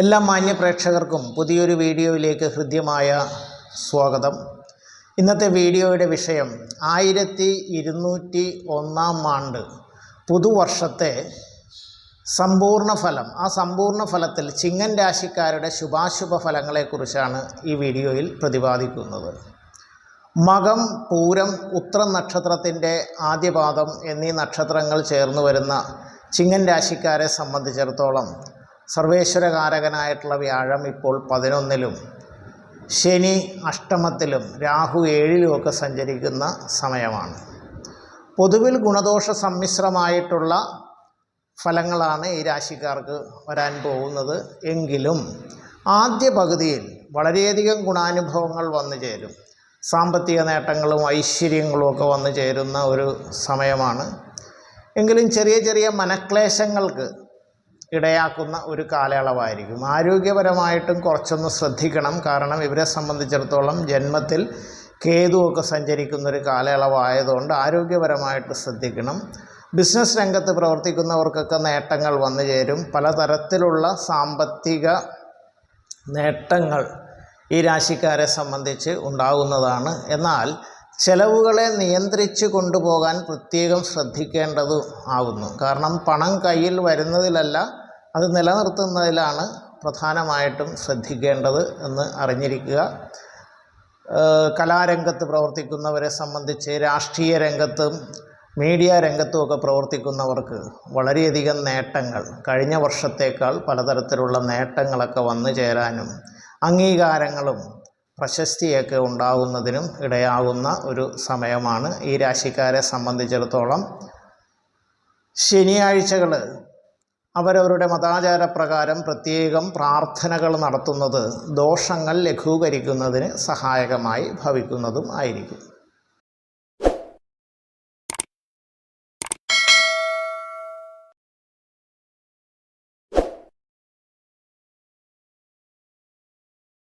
എല്ലാ മാന്യ പ്രേക്ഷകർക്കും പുതിയൊരു വീഡിയോയിലേക്ക് ഹൃദ്യമായ സ്വാഗതം. ഇന്നത്തെ വീഡിയോയുടെ വിഷയം ആയിരത്തി ഇരുന്നൂറ്റി ഒന്നാം ആണ്ട് പുതുവർഷത്തെ സമ്പൂർണ ഫലം. ആ സമ്പൂർണ ഫലത്തിൽ ചിങ്ങൻ രാശിക്കാരുടെ ശുഭാശുഭ ഫലങ്ങളെക്കുറിച്ചാണ് ഈ വീഡിയോയിൽ പ്രതിപാദിക്കുന്നത്. മകം പൂരം ഉത്രം നക്ഷത്രത്തിന്റെ ആദ്യപാദം എന്നീ നക്ഷത്രങ്ങൾ ചേർന്ന് വരുന്ന ചിങ്ങൻ രാശിക്കാരെ സംബന്ധിച്ചിടത്തോളം സർവേശ്വരകാരകനായിട്ടുള്ള വ്യാഴം ഇപ്പോൾ പതിനൊന്നിലും ശനി അഷ്ടമത്തിലും രാഹു ഏഴിലുമൊക്കെ സഞ്ചരിക്കുന്ന സമയമാണ്. പൊതുവിൽ ഗുണദോഷ സമ്മിശ്രമായിട്ടുള്ള ഫലങ്ങളാണ് ഈ രാശിക്കാർക്ക് വരാൻ പോകുന്നത്. എങ്കിലും ആദ്യ പകുതിയിൽ വളരെയധികം ഗുണാനുഭവങ്ങൾ വന്നു ചേരും. സാമ്പത്തിക നേട്ടങ്ങളും ഐശ്വര്യങ്ങളും ഒക്കെ വന്നു ചേരുന്ന ഒരു സമയമാണ്. എങ്കിലും ചെറിയ ചെറിയ മനക്ലേശങ്ങൾക്ക് ഇടയാക്കുന്ന ഒരു കാലയളവായിരിക്കും. ആരോഗ്യപരമായിട്ടും കുറച്ചൊന്ന് ശ്രദ്ധിക്കണം. കാരണം ഇവരെ സംബന്ധിച്ചിടത്തോളം ജന്മത്തിൽ കേതുവൊക്കെ സഞ്ചരിക്കുന്ന ഒരു കാലയളവായതുകൊണ്ട് ആരോഗ്യപരമായിട്ട് ശ്രദ്ധിക്കണം. ബിസിനസ് രംഗത്ത് പ്രവർത്തിക്കുന്നവർക്കൊക്കെ നേട്ടങ്ങൾ വന്നു ചേരും. പലതരത്തിലുള്ള സാമ്പത്തിക നേട്ടങ്ങൾ ഈ രാശിക്കാരെ സംബന്ധിച്ച് ഉണ്ടാകുന്നതാണ് എന്നാൽ ചെലവുകളെ നിയന്ത്രിച്ച് കൊണ്ടുപോകാൻ പ്രത്യേകം ശ്രദ്ധിക്കേണ്ടതു ആകുന്നു കാരണം പണം കയ്യിൽ വരുന്നതിലല്ല അത് നിലനിർത്തുന്നതിലാണ് പ്രധാനമായിട്ടും ശ്രദ്ധിക്കേണ്ടത് എന്ന് അറിഞ്ഞിരിക്കുക. കലാരംഗത്ത് പ്രവർത്തിക്കുന്നവരെ സംബന്ധിച്ച് രാഷ്ട്രീയ രംഗത്തും മീഡിയ രംഗത്തുമൊക്കെ പ്രവർത്തിക്കുന്നവർക്ക് വളരെയധികം നേട്ടങ്ങൾ. കഴിഞ്ഞ വർഷത്തേക്കാൾ പലതരത്തിലുള്ള നേട്ടങ്ങളൊക്കെ വന്നു ചേരാനും അംഗീകാരങ്ങളും പ്രശസ്തിയൊക്കെ ഉണ്ടാകുന്നതിനും ഇടയാകുന്ന ഒരു സമയമാണ് ഈ രാശിക്കാരെ സംബന്ധിച്ചിടത്തോളം. ശനിയാഴ്ചകൾ അവരവരുടെ മതാചാരപ്രകാരം പ്രത്യേകം പ്രാർത്ഥനകൾ നടത്തുന്നത് ദോഷങ്ങൾ ലഘൂകരിക്കുന്നതിന് സഹായകമായി ഭവിക്കുന്നതും ആയിരിക്കും.